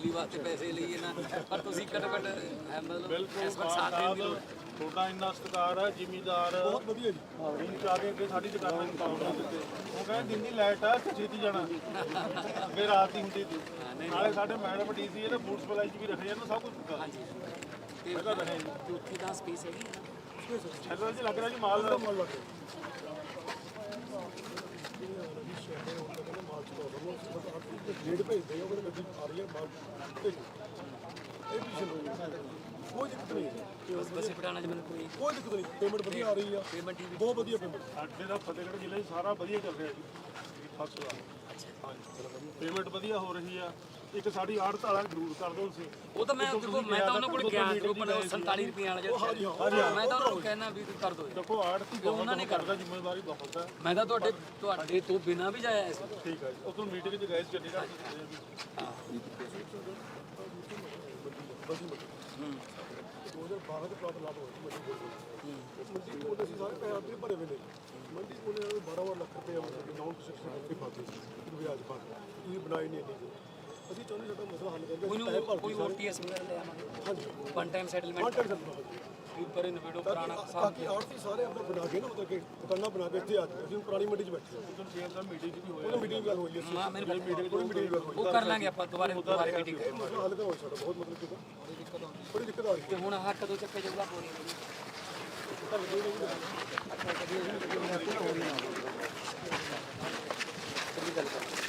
ਦਿੱਲੀ ਵਾਸਤੇ ਪੈਸੇ ਲਈਏ ਨਾ ਪਰ ਤੁਸੀਂ ਘੱਟੋ ਘੱਟ ਹੈ ਮਤਲਬ ਇਸ ਵਾਰ ਸਾਥ ਦੇਣ ਦੀ ਲੋੜ ਹੈ। ਤੁਹਾਡਾ ਇੰਨਾ ਸਤਿਕਾਰ ਹੈ ਜ਼ਿਮੀਦਾਰ ਬਹੁਤ ਵਧੀਆ ਜੀ। ਦਿਨ ਚ ਆ ਕੇ ਅੱਗੇ ਸਾਡੀ ਦੁਕਾਨਾਂ ਨੂੰ ਪਾਉਣ ਨਹੀਂ ਦਿੱਤੇ ਉਹ ਕਹਿੰਦੇ ਦਿਨ ਦੀ ਲਾਈਟ ਆ ਤੇ ਛੇਤੀ ਜਾਣਾ। ਫਿਰ ਰਾਤ ਹੀ ਹੁੰਦੀ ਸੀ। ਨਾਲੇ ਸਾਡੇ ਮੈਡਮ ਡੀਸੀ ਇਹਦਾ ਫੂਡ ਸਪਲਾਈ ਚ ਵੀ ਰੱਖੇ ਜਾਂਦੇ ਸਭ ਕੁਝ ਦਿੱਤਾ ਹਾਂਜੀ। ਤੇ ਪਹਿਲਾਂ ਰਹੇ ਜੀ ਚੌਥੀ ਦਾ ਸਪੇਸ ਹੈਗੀ ਹੈ ਨਾ? ਸ਼ਹਿਰਾਂ 'ਚ ਲੱਗ ਰਿਹਾ ਜੀ ਮਾਲ ਦਾ ਮਾਲ ਰੇਟ ਭੇਜਦੇ ਆ ਉਹਦੇ ਗੱਡੀ ਆ ਰਹੀ ਹੈ ਮਾਲ ਭੇਜੋ ਇਹ ਵੀ ਸ਼ੁਰੂ ਕੋਈ ਦਿੱਕਤ ਨਹੀਂ ਹੈ। ਬਸ ਬਸੇ ਪਟਾਣਾ ਚ ਮੈਨੂੰ ਕੋਈ ਕੋਈ ਦਿੱਕਤ ਨਹੀਂ। ਪੇਮੈਂਟ ਵਧੀਆ ਆ ਰਹੀ ਆ। ਪੇਮੈਂਟ ਦੀ ਬਹੁਤ ਵਧੀਆ ਪੇਮੈਂਟ ਸਾਡੇ ਦਾ ਫਤਿਹਗੜ੍ਹ ਜ਼ਿਲ੍ਹੇ 'ਚ ਸਾਰਾ ਵਧੀਆ ਚੱਲ ਰਿਹਾ ਜੀ। ਫਸਟ ਹਾਂਜੀ ਪੇਮੈਂਟ ਵਧੀਆ ਹੋ ਰਹੀ ਆ। ਇੱਕ ਸਾਡੀ ਆੜਤ ਵਾਲਾ ਜ਼ਰੂਰ ਕਰ ਦਿਓ ਤੁਸੀਂ। ਉਹ ਤਾਂ ਮੈਂ ਦੇਖੋ ਮੈਂ ਤਾਂ ਉਹਨਾਂ ਕੋਲ ਗਿਆ ਗਰੁੱਪ ਨੇ 47 ਰੁਪਏ ਵਾਲਾ ਜਿਹੜਾ ਮੈਂ ਤਾਂ ਉਹਨਾਂ ਨੂੰ ਕਹਿਣਾ ਵੀ ਕਰ ਦੋ ਦੇਖੋ ਆੜਤੀ ਬਹੁਤ ਨਹੀਂ ਕਰਦਾ ਜ਼ਿੰਮੇਵਾਰੀ ਬਹੁਤ ਹੈ। ਮੈਂ ਤਾਂ ਤੁਹਾਡੇ ਤੁਹਾਡੇ ਤੋਂ ਬਿਨਾ ਵੀ ਜਾਇਆ ਸੀ ਠੀਕ ਹੈ ਜੀ। ਉਹ ਤੋਂ ਮੀਟਿੰਗ 'ਚ ਗਏ ਸੀ ਚੰਡੀਗੜ੍ਹ 'ਚ। 2012 ਦੇ ਪ੍ਰਾਪਤ ਲਾਭ ਸੀ ਮੰਡੀ ਕੋਲ ਅਸੀਂ ਸਾਰੇ ਪੈਸੇ ਆਪੇ ਭਰੇ ਹੋਏ ਨੇ ਮੰਡੀ ਕੋਲ ਇਹਨਾਂ ਨੂੰ 12 ਲੱਖ ਰੁਪਏ ਕਿ ਨਾਨ ਕੰਸਟਰਕਸ਼ਨ ਕਰਕੇ ਪਾਤੇ ਵਿਆਜ ਪਾ ਕੇ ਇਹ ਬਣਾਈ ਨਹੀਂ ਜੀ। ਅਸੀਂ ਚਾਹੁੰਦੇ ਸਾਡਾ ਮਸਲਾ ਹੱਲ ਕਰਕੇ ਨੂੰ ਭਰ ਕੋਈ ਓਟੀਐਸ ਵਗੈਰਾ ਲੈ ਆਵਾਂਗੇ ਹਾਂਜੀ। ਵਨ ਟਾਈਮ ਸੈਟਲਮੈਂਟ ਕੰਟੈਕਟ ਕਰਨਾ ਵੀ ਪਰ ਇਨਵੀਡੋ ਪੁਰਾਣਾ ਹਿਸਾਬ ਬਾਕੀ ਆੜਤੀ ਸਾਰੇ ਆਪਣੇ ਬਣਾ ਕੇ ਨਾ ਮਤਲਬ ਕਿ ਦੁਕਾਨਾਂ ਬਣਾ ਕੇ ਇੱਥੇ ਆ ਜਾਓ ਅਸੀਂ ਪੁਰਾਣੀ ਮੰਡੀ 'ਚ ਬੈਠੇ ਹਾਂ। ਸੀਐਮ ਸਾਹਿਬ ਮੀਟਿੰਗ 'ਚ ਵੀ ਹੋਇਆ। ਉਹਨਾਂ ਮੀਟਿੰਗ ਗੱਲ ਹੋਈ ਹੈ ਹਾਂ ਮੈਨੂੰ ਮੀਟਿੰਗ ਕੋਈ ਮੀਟਿੰਗ ਗੱਲ ਹੋਈ। ਉਹ ਕਰ ਲਾਂਗੇ ਆਪਾਂ ਦੁਬਾਰੇ ਦੁਬਾਰੇ ਮੀਟਿੰਗ ਮਸਲਾ ਹੱਲ ਤਾਂ ਹੋਇਆ ਸਾਡਾ ਬਹੁਤ ਮਤਲਬ ਕਿ ਬੜੀ ਦਿੱਕਤ ਆ ਰਹੀ ਤੇ ਹੁਣ ਆਹ ਕਦੋਂ ਚੱਕੇ ਜਾਊਗਾ ਗੱਲ ਕਰ ਕਰ ਜਿਵੇਂ ਠੀਕ ਚੱਲ ਰਿਹਾ ਕੋਈ ਮੋਇਸਚਰ ਮੁਸ਼ਚਰ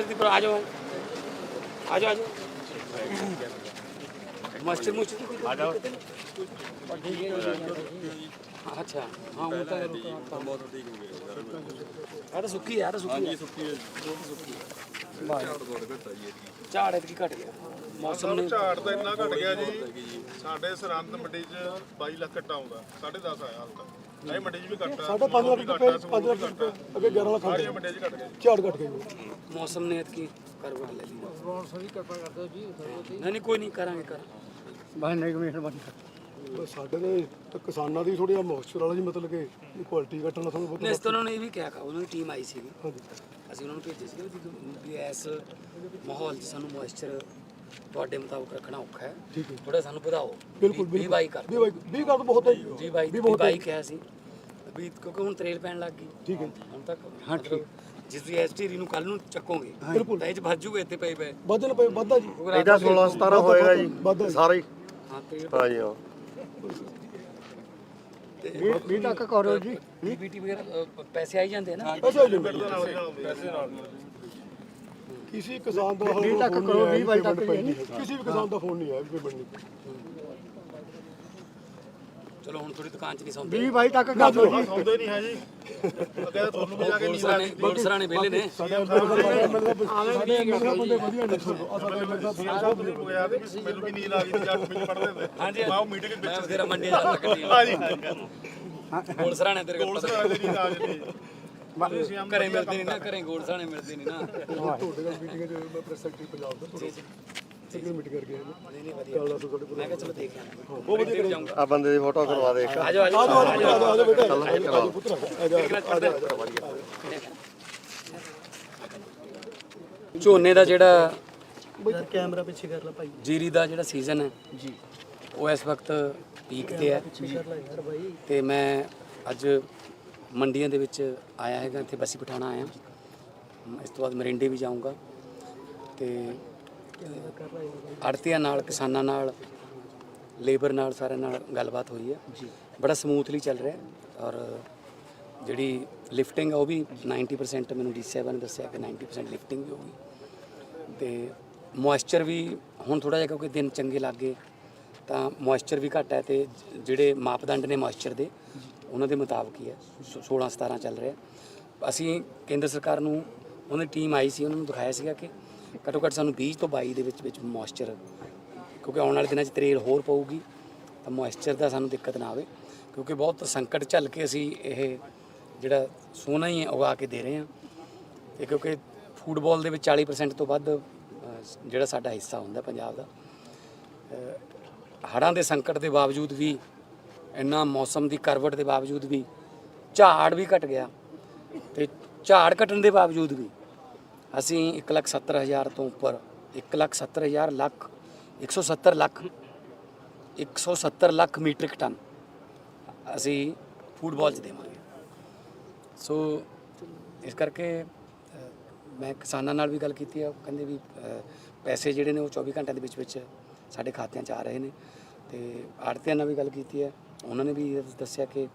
ਦੀ ਪਰ ਆ ਜਾਓ ਆ ਜਾਓ ਆ ਜਾਓ ਮੋਇਸਚਰ ਮੁਸ਼ਚਰ ਦੀ ਕੋਈ ਆ ਜਾਓ ਅੱਛਾ ਹਾਂ ਉਹ ਤਾਂ ਬਹੁਤ ਠੀਕ ਹੋ ਗਿਆ ਆ ਤਾਂ ਸੁੱਕੀ ਆ ਆ ਤਾਂ ਸੁੱਕੀ ਹਾਂਜੀ ਸੁੱਕੀ ਹੈ ਝਾੜ ਇਤਕੀ ਘਟ ਗਿਆ ਮੌਸਮ ਨੇ ਝਾੜ ਤਾਂ ਇੰਨਾ ਘਟ ਗਿਆ ਜੀ ਸਾਡੇ ਸਰਹੰਦ ਮੰਡੀ 'ਚ 22 ਲੱਖ ਘਟਾ ਆਉਂਦਾ 10.5 ਆਇਆ ਹਾਲ ਤੱਕ ਇਹ ਮੰਡੀ 'ਚ ਵੀ ਘਟਾ ਸਾਡਾ 5 ਲੱਖ ਰੁਪਏ 5 ਲੱਖ ਰੁਪਏ ਅੱਗੇ 11 ਲੱਖ ਸਾਰੀਆਂ ਮੰਡੀਆਂ 'ਚ ਘਟ ਗਿਆ ਝਾੜ ਘਟ ਗਈ। ਮੌਸਮ ਨੇ ਇਤਕੀ ਕਰਵਟ ਲੈ ਲਈ ਰੌਣ ਸਹੀ ਕਿਰਪਾ ਕਰ ਦਿਓ ਜੀ ਨਹੀਂ ਨਹੀਂ ਕੋਈ ਨਹੀਂ ਕਰਾਂਗੇ ਕਰ ਬਸ ਨਹੀਂ ਮਿਹਰਬਾਨੀ ਬਸ ਸਾਡੇ ਦੇ ਕਿਸਾਨਾਂ ਦੀ ਥੋੜੀ ਜਿਹਾ ਮੋਇਸਚਰ ਵਾਲਾ ਜੀ ਮਤਲਬ ਕਿ ਕੁਆਲਿਟੀ ਘਟਣਾ ਥੋੜਾ ਬਹੁਤ ਨਹੀਂ ਇਸ ਤੋਂ ਉਹਨਾਂ ਨੇ ਇਹ ਵੀ ਕਿਹਾ ਕਾ ਉਹਨਾਂ ਦੀ ਟੀਮ ਆਈ ਅਸੀਂ ਉਹਨਾਂ ਨੂੰ ਭੇਜੇ ਸੀ ਇਸ ਮਾਹੌਲ 'ਚ ਸਾਨੂੰ ਮੋਇਸਚਰ ਤੁਹਾਡੇ ਮੁਤਾਬਕ ਰੱਖਣਾ ਔਖਾ ਹੈ। ਠੀਕ ਹੈ ਥੋੜਾ ਸਾਨੂੰ ਵਧਾਓ। ਬਿਲਕੁਲ, ਵੀਹ ਬਾਈ ਕਰ ਬਾਈ 20 ਕਰ ਤਾਂ ਬਹੁਤ ਹੈ ਜੀ ਜੀ ਬਾਈ ਵੀਹ ਬਾਈ ਕਿਹਾ ਸੀ। ਵੀ ਕਿਉਂਕਿ ਹੁਣ ਤਰੇਲ ਪੈਣ ਲੱਗ ਗਈ। ਠੀਕ ਹੈ ਹੁਣ ਤੱਕ ਹਾਂ ਠੀਕ। ਜਿਸ ਦੀ ਐਸਟੀਰੀ ਨੂੰ ਕੱਲ ਨੂੰ ਚੱਕੋਗੇ ਬਿਲਕੁਲ। ਤਾਂ ਇਹ ਚ ਭੱਜੂਗੇ ਇੱਥੇ ਪਏ ਪਏ। ਵਧਣ ਪਏ ਵੱਧਾ ਜੀ। ਇਹਦਾ 16 17 ਹੋਏਗਾ ਜੀ। ਵੱਧਾ ਸਾਰਾ। ਹੀ ਹਾਂ। ਤੇ ਹਾਂਜੀ ਹਾਂ 20 ਤੱਕ ਕਰੋ ਜੀ। ਪੀਪੀਟੀ ਵਗੈਰਾ ਪੈਸੇ ਆਈ ਜਾਂਦੇ ਆ ਨਾ। ਪੈਸੇ ਹੋ ਜਾਂਦੇ ਪੈਸੇ ਨਾਲ। ਕਿਸੇ ਕਿਸਾਨ ਦਾ ਹਾਲ ਤੱਕ ਕਰੋ, ਨਹੀਂ ਵੀਹ ਬਾਈ ਤੱਕ ਪੈਂਦੀ ਹੈ। ਕਿਸੇ ਵੀ ਕਿਸਾਨ ਦਾ ਫੋਨ ਨਹੀਂ ਆਇਆ ਵੀ ਪੇਮੈਂਟ ਨਹੀਂ ਚਲੋ ਹੁਣ ਥੋੜੀ ਦੁਕਾਨ 'ਚ ਨਹੀਂ ਸੌਂਦੇ 20 ਬਾਈ ਤੱਕ ਕਰ ਦਿਓ ਜੀ ਸੌਂਦੇ ਨਹੀਂ ਹੈ ਜੀ ਅੱਗੇ ਤੁਹਾਨੂੰ ਵੀ ਜਾ ਕੇ ਨੀਂਦ ਗੋਲਸਰਾ ਨੇ ਗੋਲਸਰਾ ਨੇ ਵਿਹਲੇ ਨੇ ਸਾਡੇ ਐਮਐਲਏ ਬੰਦੇ ਵਧੀਆ ਨੇ ਆ ਸਾਡੇ ਐਮਐਲਏ ਸਾਹਿਬ ਸਾਹਿਬ ਤੁਸੀਂ ਗਿਆ ਤੇ ਵੀ ਮੈਨੂੰ ਵੀ ਨੀਂਦ ਆ ਗਈ ਸੀ ਜਾ ਕੇ ਮੈਨੂੰ ਪੜਦੇ ਹੁੰਦੇ ਹਾਂਜੀ ਮੈਂ ਉਹ ਮੀਟਿੰਗ ਵਿੱਚ ਮੈਂ ਬਥੇਰਾ ਮੰਡੀ ਜਾਂਦਾ ਕੱਟੀ ਹਾਂਜੀ ਗੋਲਸਰਾ ਨੇ ਤੇਰੇ ਕੋਲ ਕੋਲ ਸਰ ਨੀਂਦ ਆ ਜਾਂਦੀ ਸੀਐਮ ਘਰੇ ਮਿਲਦੇ ਨਹੀਂ ਨਾ ਘਰੇ ਨੇ ਮਿਲਦੇ ਨਹੀਂ ਨਾ। ਤੁਹਾਡੇ ਨਾਲ ਮੀਟਿੰਗ ਹੈ ਮੈਂ ਪ੍ਰੈਸ ਸੈਕਟਰੀ ਪੰਜਾਬ ਦਾ ਤੁਹਾਡੇ ਸਿਗਨਲ ਮੀਟਿੰਗ ਕਰਕੇ ਨਹੀਂ ਨਹੀਂ ਵਧੀਆ। ਮੈਂ ਕਿਹਾ ਚਲੋ ਦੇਖ ਵਧੀਆ ਕਰੀ ਆ ਬੰਦੇ ਦੀ ਫੋਟੋ ਕਰਵਾ ਦੇ ਇੱਕ। ਬੇਟਾ। ਪੁੱਤਰ। ਜਾ ਝੋਨੇ ਦਾ ਜਿਹੜਾ ਕੈਮਰਾ ਪਿੱਛੇ ਕਰ ਲੈ ਭਾਈ। ਜੀਰੀ ਦਾ ਜਿਹੜਾ ਸੀਜ਼ਨ ਹੈ ਜੀ। ਉਹ ਇਸ ਵਕਤ ਪੀਕ ਤੇ ਹੈ। ਤੇ ਮੈਂ ਅੱਜ ਮੰਡੀਆਂ ਦੇ ਵਿੱਚ ਆਇਆ ਹੈਗਾ ਇੱਥੇ ਬਸੀ ਪਠਾਣਾ ਆਇਆ। ਇਸ ਤੋਂ ਬਾਅਦ ਮਰਿੰਡੇ ਵੀ ਜਾਊਂਗਾ। ਤੇ ਆੜਤੀਆਂ ਨਾਲ ਕਿਸਾਨਾਂ ਨਾਲ ਲੇਬਰ ਨਾਲ ਸਾਰਿਆਂ ਨਾਲ ਗੱਲਬਾਤ ਹੋਈ ਹੈ। ਜੀ। ਬੜਾ ਸਮੂਥਲੀ ਚੱਲ ਰਿਹਾ ਔਰ ਜਿਹੜੀ ਲਿਫਟਿੰਗ ਆ ਉਹ ਵੀ 90% ਮੈਨੂੰ ਡੀ7 ਨੇ ਦੱਸਿਆ ਕਿ 90% ਲਿਫਟਿੰਗ ਵੀ ਹੋ ਗਈ। ਤੇ ਮੋਇਸਚਰ ਵੀ ਹੁਣ ਥੋੜਾ ਜਿਹਾ ਕਿਉਂਕਿ ਦਿਨ ਚੰਗੇ ਲੱਗੇ ਤਾਂ ਮੋਇਸਚਰ ਵੀ ਘੱਟ ਹੈ ਤੇ ਜਿਹੜੇ ਮਾਪਦੰਡ ਨੇ ਮੋਇਸਚਰ ਦੇ ਉਹਨਾਂ ਦੇ ਮੁਤਾਬਕ ਹੀ ਹੈ। 16 17 ਚੱਲ ਰਿਹਾ। ਅਸੀਂ ਕੇਂਦਰ ਸਰਕਾਰ ਨੂੰ ਉਹਨਾਂ ਦੀ ਟੀਮ ਆਈ ਸੀ, ਉਹਨਾਂ ਨੂੰ ਦਿਖਾਇਆ ਸੀਗਾ ਕਿ ਘੱਟੋ ਘੱਟ ਸਾਨੂੰ 20 ਤੋਂ 22 ਦੇ ਵਿੱਚ ਵਿੱਚ ਮੋਇਸਚਰ ਕਿਉਂਕਿ ਆਉਣ ਵਾਲੇ ਦਿਨਾਂ 'ਚ ਤਰੇਲ ਹੋਰ ਪਊਗੀ, ਤਾਂ ਮੋਇਸਚਰ ਦਾ ਸਾਨੂੰ ਦਿੱਕਤ ਨਾ ਆਵੇ। ਕਿਉਂਕਿ ਬਹੁਤ ਸੰਕਟ ਝੱਲ ਕੇ ਅਸੀਂ ਇਹ ਜਿਹੜਾ ਸੋਨਾ ਹੀ ਉਗਾ ਕੇ ਦੇ ਰਹੇ ਹਾਂ। ਤੇ ਕਿਉਂਕਿ ਫੂਟਬਾਲ ਦੇ ਵਿੱਚ 40% ਤੋਂ ਵੱਧ ਜਿਹੜਾ ਸਾਡਾ ਹਿੱਸਾ ਹੁੰਦਾ ਪੰਜਾਬ ਦਾ। ਹੜਾਂ ਦੇ ਸੰਕਟ ਦੇ ਬਾਵਜੂਦ ਵੀ ਇੰਨਾ ਮੌਸਮ ਦੀ ਕਰਵਟ ਦੇ ਬਾਵਜੂਦ ਵੀ ਝਾੜ ਵੀ ਘਟ ਗਿਆ ਤੇ ਝਾੜ ਘਟਣ ਦੇ ਬਾਵਜੂਦ ਵੀ ਅਸੀਂ 170000 ਤੋਂ ਉੱਪਰ 170000 ਲੱਖ 170 ਲੱਖ 170 ਲੱਖ ਮੀਟ੍ਰਿਕ ਟਨ ਅਸੀਂ ਫੂਡ ਚ ਦੇਵਾਂਗੇ। ਸੋ ਇਸ ਕਰਕੇ ਮੈਂ ਕਿਸਾਨਾਂ ਨਾਲ ਵੀ ਗੱਲ ਕੀਤੀ ਆ ਕਹਿੰਦੇ ਵੀ ਪੈਸੇ ਜਿਹੜੇ ਨੇ ਉਹ 24 ਘੰਟਿਆਂ ਦੇ ਵਿੱਚ ਵਿੱਚ ਸਾਡੇ ਖਾਤਿਆਂ 'ਚ ਆ ਰਹੇ ਨੇ ਤੇ ਆੜਤੀਆਂ ਨਾਲ ਵੀ ਗੱਲ ਕੀਤੀ ਹੈ। ਉਹਨਾਂ ਨੇ ਵੀ ਦੱਸਿਆ ਕਿ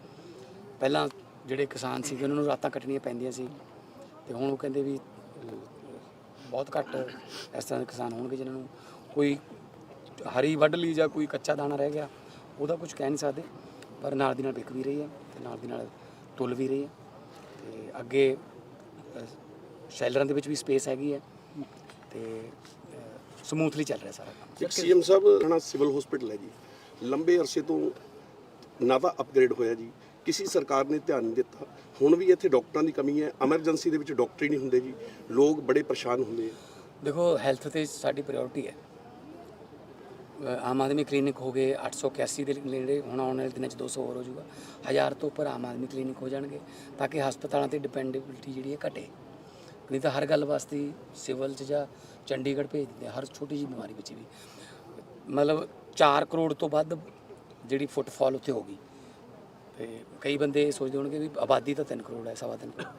ਪਹਿਲਾਂ ਜਿਹੜੇ ਕਿਸਾਨ ਸੀਗੇ, ਉਹਨਾਂ ਨੂੰ ਰਾਤਾਂ ਕੱਟਣੀਆਂ ਪੈਂਦੀਆਂ ਸੀ ਤੇ ਹੁਣ ਉਹ ਕਹਿੰਦੇ ਵੀ ਬਹੁਤ ਘੱਟ ਇਸ ਤਰ੍ਹਾਂ ਦੇ ਕਿਸਾਨ ਹੋਣਗੇ ਜਿਨ੍ਹਾਂ ਨੂੰ ਕੋਈ ਹਰੀ ਵੱਢ ਲਈ ਜਾਂ ਕੋਈ ਕੱਚਾ ਦਾਣਾ ਰਹਿ ਗਿਆ, ਉਹਦਾ ਕੁਝ ਕਹਿ ਨਹੀਂ ਸਕਦੇ, ਪਰ ਨਾਲ ਦੀ ਨਾਲ ਵਿਕ ਵੀ ਰਹੀ ਹੈ ਤੇ ਨਾਲ ਦੀ ਨਾਲ ਤੁਲ ਵੀ ਰਹੀ ਹੈ ਤੇ ਅੱਗੇ ਸ਼ੈਲਰਾਂ ਦੇ ਵਿੱਚ ਵੀ ਸਪੇਸ ਹੈਗੀ ਹੈ ਤੇ ਸਮੂਥਲੀ ਚੱਲ ਰਿਹਾ ਸਾਰਾ ਕੰਮ। ਇੱਕ ਸੀਐਮ ਸਾਹਿਬ ਸਿਵਲ ਹਸਪੀਟਲ ਹੈ ਜੀ। ਲੰਬੇ ਅਰਸੇ ਤੋਂ ਨਾ ਤਾਂ ਅਪਗ੍ਰੇਡ ਹੋਇਆ ਜੀ। ਕਿਸੇ ਸਰਕਾਰ ਨੇ ਧਿਆਨ ਨਹੀਂ ਦਿੱਤਾ। ਹੁਣ ਵੀ ਇੱਥੇ ਡਾਕਟਰਾਂ ਦੀ ਕਮੀ ਹੈ। ਐਮਰਜੈਂਸੀ ਦੇ ਵਿੱਚ ਡਾਕਟਰ ਹੀ ਨਹੀਂ ਹੁੰਦੇ ਜੀ। ਲੋਕ ਬੜੇ ਪਰੇਸ਼ਾਨ ਹੁੰਦੇ ਆ। ਦੇਖੋ ਹੈਲਥ ਤੇ ਸਾਡੀ ਪ੍ਰਾਇੋਰਟੀ ਹੈ। ਆਮ ਆਦਮੀ ਕਲੀਨਿਕ ਹੋ ਗਏ 881 ਦੇ ਨੇੜੇ ਹੁਣ ਆਉਣ ਵਾਲੇ ਦਿਨਾਂ 'ਚ 200 ਹੋਰ ਹੋ ਜਾਊਗਾ। ਹਜ਼ਾਰ ਤੋਂ ਉੱਪਰ ਆਮ ਆਦਮੀ ਕਲੀਨਿਕ ਹੋ ਜਾਣਗੇ ਤਾਂ ਕਿ ਹਸਪਤਾਲਾਂ ਤੇ ਡਿਪੈਂਡੇਬਿਲਟੀ ਜਿਹੜੀ ਹੈ ਘਟੇ। ਨਹੀਂ ਤਾਂ ਹਰ ਗੱਲ ਵਾਸਤੇ ਸਿਵਲ 'ਚ ਜਾਂ ਚੰਡੀਗੜ੍ਹ ਭੇਜ ਦਿੰਦੇ ਹਰ ਛੋਟੀ ਜਿਹੀ ਬਿਮਾਰੀ ਵਿੱਚ ਵੀ। ਮਤਲਬ 4 ਕਰੋੜ ਤੋਂ ਵੱਧ ਜਿਹੜੀ ਫੁੱਟਫਾਲ ਉੱਥੇ ਹੋ ਗਈ। ਤੇ ਕਈ ਬੰਦੇ ਇਹ ਸੋਚਦੇ ਹੋਣਗੇ ਵੀ ਆਬਾਦੀ ਤਾਂ 3 ਕਰੋੜ ਹੈ, ਸਵਾ ਤਿੰਨ ਕਰੋੜ।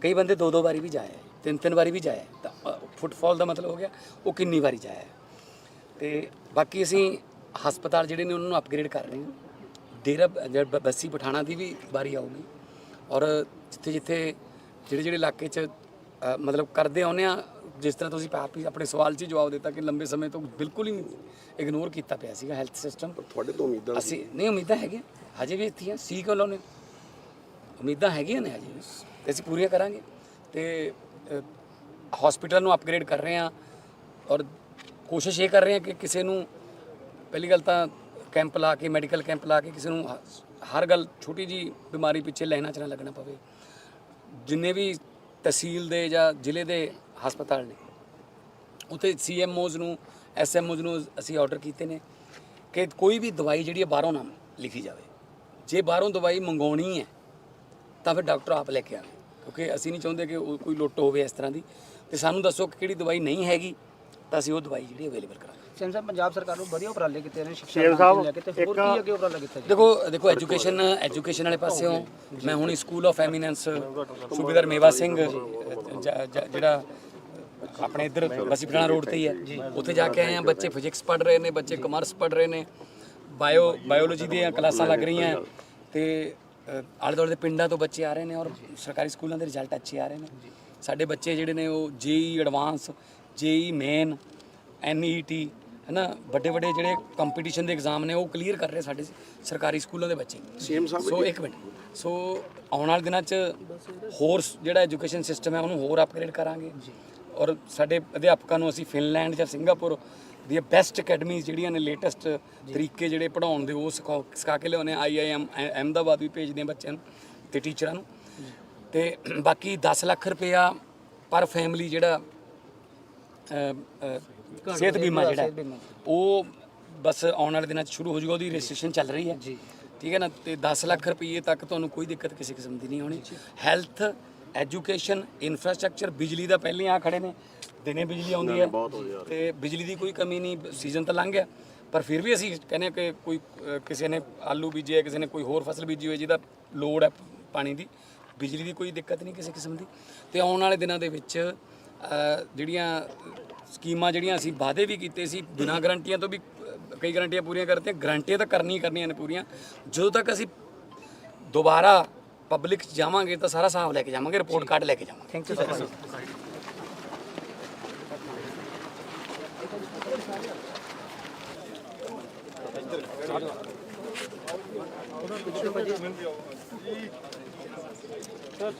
ਕਈ ਬੰਦੇ ਦੋ ਦੋ ਵਾਰੀ ਵੀ ਜਾਏ ਤਿੰਨ ਤਿੰਨ ਵਾਰੀ ਵੀ ਜਾਏ ਤਾਂ ਫੁੱਟਫਾਲ ਦਾ ਮਤਲਬ ਹੋ ਗਿਆ, ਉਹ ਕਿੰਨੀ ਵਾਰੀ ਜਾਇਆ ਹੈ। ਤੇ ਬਾਕੀ ਅਸੀਂ ਹਸਪਤਾਲ ਜਿਹੜੇ ਨੇ, ਉਹਨਾਂ ਨੂੰ ਅਪਗ੍ਰੇਡ ਕਰ ਰਹੇ ਹਾਂ। ਡੇਰਾ ਬ- ਬੱਸੀ ਪਠਾਣਾ ਦੀ ਵੀ ਵਾਰੀ ਆਊਗੀ। ਔਰ ਜਿੱਥੇ ਜਿੱਥੇ ਜਿਹੜੇ ਜਿਹੜੇ ਇਲਾਕੇ 'ਚ ਮਤਲਬ ਕਰਦੇ ਆਉਂਦੇ ਆ ਜਿਸ ਤਰ੍ਹਾਂ ਤੁਸੀਂ ਆਪ ਹੀ ਆਪਣੇ ਸਵਾਲ 'ਚ ਹੀ ਜਵਾਬ ਦਿੱਤਾ ਕਿ ਲੰਬੇ ਸਮੇਂ ਤੋਂ ਬਿਲਕੁਲ ਹੀ ਇਗਨੋਰ ਕੀਤਾ ਪਿਆ ਸੀਗਾ ਹੈਲਥ ਸਿਸਟਮ ਤੁਹਾਡੇ ਤੋਂ ਉਮੀਦਾਂ ਅਸੀਂ ਨਹੀਂ ਉਮੀਦਾਂ ਹੈਗੀਆਂ। ਹਜੇ ਵੀ ਇੱਥੇ ਆ ਸੀ ਕਿਉਂ ਲਾਉਨੇ ਉਮੀਦਾਂ ਹੈਗੀਆਂ ਨੇ ਹਜੇ ਤੇ ਅਸੀਂ ਪੂਰੀਆਂ ਕਰਾਂਗੇ। ਤੇ ਹਸਪੀਟਲ ਨੂੰ ਅਪਗ੍ਰੇਡ ਕਰ ਰਹੇ ਹਾਂ ਔਰ ਕੋਸ਼ਿਸ਼ ਇਹ ਕਰ ਰਹੇ ਹਾਂ ਕਿ ਕਿਸੇ ਨੂੰ ਪਹਿਲੀ ਗੱਲ ਤਾਂ ਕੈਂਪ ਲਾ ਕੇ ਮੈਡੀਕਲ ਕੈਂਪ ਲਾ ਕੇ ਕਿਸੇ ਨੂੰ ਹਰ ਗੱਲ ਛੋਟੀ ਜੀ ਬਿਮਾਰੀ ਪਿੱਛੇ ਲਾਈਨਾਂ 'ਚ ਨਾ ਲੱਗਣਾ ਪਵੇ। ਜਿੰਨੇ ਵੀ ਤਹਿਸੀਲ ਦੇ ਜਾਂ ਜ਼ਿਲ੍ਹੇ ਦੇ ਹਸਪਤਾਲ ਨੇ। ਉਥੇ ਸੀਐਮਓਜ਼ ਨੂੰ ਐਸਐਮਓਜ਼ ਨੂੰ ਅਸੀਂ ਆਰਡਰ ਕੀਤੇ ਨੇ ਕਿ ਕੋਈ ਵੀ ਦਵਾਈ ਜਿਹੜੀ ਹੈ ਬਾਹਰੋਂ ਨਾ ਲਿਖੀ ਜਾਵੇ। ਜੇ ਬਾਹਰੋਂ ਦਵਾਈ ਮੰਗਾਉਣੀ ਹੈ ਤਾਂ ਫਿਰ ਡਾਕਟਰ ਆਪ ਲੈ ਕੇ ਆਵੇ। ਕਿਉਂਕਿ ਅਸੀਂ ਨਹੀਂ ਚਾਹੁੰਦੇ ਕਿ ਉਹ ਕੋਈ ਲੁੱਟ ਹੋਵੇ ਇਸ ਤਰ੍ਹਾਂ ਦੀ। ਤੇ ਸਾਨੂੰ ਦੱਸੋ ਕਿ ਕਿਹੜੀ ਦਵਾਈ ਨਹੀਂ ਹੈਗੀ ਤਾਂ ਅਸੀਂ ਉਹ ਦਵਾਈ ਜਿਹੜੀ ਅਵੇਲੇਬਲ ਕਰਾਂਗੇ। ਸੈਮ ਸਾਹਿਬ ਪੰਜਾਬ ਸਰਕਾਰ ਨੂੰ ਵਧੀਆ ਉਪਰਾਲੇ ਕੀਤੇ ਨੇ ਸਿੱਖਿਆ ਨੂੰ ਲੈ ਕੇ ਤੇ ਹੋਰ ਕੀ ਅੱਗੇ ਉਪਰਾਲਾ ਕੀਤਾ ਜੀ ਦੇਖੋ ਦੇਖੋ ਐਜੂਕੇਸ਼ਨ ਐਜੂਕੇਸ਼ਨ ਵਾਲੇ ਪਾਸਿਓਂ ਮੈਂ ਹੁਣ ਸਕੂਲ ਆਫ ਐਮੀਨੈਂਸ ਸੂਬੇਦਾਰ ਮੇਵਾ ਸਿੰਘ ਜਿਹੜਾ ਆਪਣੇ ਇੱਧਰ ਬਸੀ ਪਠਾਣਾ ਰੋਡ ਤੇ ਹੀ ਹੈ। ਉੱਥੇ ਜਾ ਕੇ ਆਏ ਆ ਬੱਚੇ ਫਿਜ਼ਿਕਸ ਪੜ੍ਹ ਰਹੇ ਨੇ ਬੱਚੇ ਕਮਰਸ ਪੜ੍ਹ ਰਹੇ ਨੇ ਬਾਇਓ ਬਾਇਓਲੋਜੀ ਦੀਆਂ ਕਲਾਸਾਂ ਲੱਗ ਰਹੀਆਂ ਤੇ ਆਲੇ ਦੁਆਲੇ ਦੇ ਪਿੰਡਾਂ ਤੋਂ ਬੱਚੇ ਆ ਰਹੇ ਨੇ ਔਰ ਸਰਕਾਰੀ ਸਕੂਲਾਂ ਦੇ ਰਿਜ਼ਲਟ ਅੱਛੇ ਆ ਰਹੇ ਨੇ। ਸਾਡੇ ਬੱਚੇ ਜਿਹੜੇ ਨੇ ਉਹ ਜੇਈ ਐਡਵਾਂਸ ਜੇਈ ਮੇਨ ਐਨਈਟੀ ਹੈਨਾ ਵੱਡੇ ਵੱਡੇ ਜਿਹੜੇ ਕੰਪੀਟੀਸ਼ਨ ਦੇ ਐਗਜ਼ਾਮ ਨੇ ਉਹ ਕਲੀਅਰ ਕਰ ਰਹੇ ਸਾਡੇ ਸਰਕਾਰੀ ਸਕੂਲਾਂ ਦੇ ਬੱਚੇ। ਸੀਐਮ ਸਾਹਿਬ ਸੋ ਇੱਕ ਮਿੰਟ। ਸੋ ਆਉਣ ਵਾਲੇ ਦਿਨਾਂ 'ਚ ਹੋਰ ਜਿਹੜਾ ਐਜੂਕੇਸ਼ਨ ਸਿਸਟਮ ਹੈ ਉਹਨੂੰ ਹੋਰ ਅਪਗ੍ਰੇਡ ਕਰਾਂਗੇ। ਔਰ ਸਾਡੇ ਅਧਿਆਪਕਾਂ ਨੂੰ ਅਸੀਂ ਫਿਨਲੈਂਡ ਜਾਂ ਸਿੰਗਾਪੁਰ ਦੀਆਂ ਬੈਸਟ ਅਕੈਡਮੀਜ਼ ਜਿਹੜੀਆਂ ਨੇ ਲੇਟੈਸਟ ਤਰੀਕੇ ਜਿਹੜੇ ਪੜਾਉਣ ਦੇ ਉਹ ਸਿਖਾ ਸਿਖਾ ਕੇ ਲਿਆਉਂਦੇ ਆਈਆਈਐਮ ਅਹਿਮਦਾਬਾਦ ਵੀ ਭੇਜਦੇ ਆ ਬੱਚਿਆਂ ਨੂੰ ਤੇ ਟੀਚਰਾਂ ਨੂੰ। ਤੇ ਬਾਕੀ 10 ਲੱਖ ਰੁਪਇਆ ਪਰ ਫੈਮਿਲੀ ਜਿਹੜਾ ਸਿਹਤ ਬੀਮਾ ਜਿਹੜਾ ਉਹ ਬਸ ਆਉਣ ਵਾਲੇ ਦਿਨਾਂ 'ਚ ਸ਼ੁਰੂ ਹੋ ਜਾਊਗਾ ਉਹਦੀ ਰਜਿਸਟ੍ਰੇਸ਼ਨ ਚੱਲ ਰਹੀ ਹੈ। ਜੀ। ਠੀਕ ਹੈ ਨਾ? ਤੇ 10 ਲੱਖ ਰੁਪਏ ਤੱਕ ਤੁਹਾਨੂੰ ਕੋਈ ਦਿੱਕਤ ਕਿਸੇ ਕਿਸਮ ਦੀ ਨਹੀਂ ਹੋਣੀ। ਹੈਲਥ ਐਜੂਕੇਸ਼ਨ ਇਨਫਰਾਸਟ੍ਰਕਚਰ ਬਿਜਲੀ ਦਾ ਪਹਿਲੇ ਆ ਖੜੇ ਨੇ। ਦਿਨੇ ਬਿਜਲੀ ਆਉਂਦੀ ਹੈ ਤੇ ਬਿਜਲੀ ਦੀ ਕੋਈ ਕਮੀ ਨਹੀਂ ਸੀਜ਼ਨ ਤਾਂ ਲੰਘ ਗਿਆ। ਪਰ ਫਿਰ ਵੀ ਅਸੀਂ ਕਹਿੰਦੇ ਕਿ ਕੋਈ ਕਿਸੇ ਨੇ ਆਲੂ ਬੀਜੇ ਹੈ ਕਿਸੇ ਨੇ ਕੋਈ ਹੋਰ ਫਸਲ ਬੀਜੀ ਹੋਈ ਜਿਹਦਾ ਲੋੜ ਹੈ ਪਾਣੀ ਦੀ। ਬਿਜਲੀ ਦੀ ਕੋਈ ਦਿੱਕਤ ਨਹੀਂ ਕਿਸੇ ਕਿਸਮ ਦੀ। ਤੇ ਆਉਣ ਵਾਲੇ ਦਿਨਾਂ ਦੇ ਵਿੱਚ ਜਿਹੜੀਆਂ ਸਕੀਮਾਂ ਜਿਹੜੀਆਂ ਅਸੀਂ ਵਾਅਦੇ ਵੀ ਕੀਤੇ ਸੀ ਬਿਨਾਂ ਗਰੰਟੀਆਂ ਤੋਂ ਵੀ ਕਈ ਗਰੰਟੀਆਂ ਪੂਰੀਆਂ ਕਰਤੀਆਂ ਗਰੰਟੀਆਂ ਤਾਂ ਕਰਨੀ ਕਰਨੀਆਂ ਨੇ ਪੂਰੀਆਂ। ਜਦੋਂ ਤੱਕ ਅਸੀਂ ਦੁਬਾਰਾ ਪਬਲਿਕ 'ਚ ਜਾਵਾਂਗੇ ਤਾਂ ਸਾਰਾ ਹਿਸਾਬ ਲੈ ਕੇ ਜਾਵਾਂਗੇ ਰਿਪੋਰਟ ਕਾਰਡ ਲੈ ਕੇ ਜਾਵਾਂਗੇ ਥੈਂਕ ਯੂ ਸਰ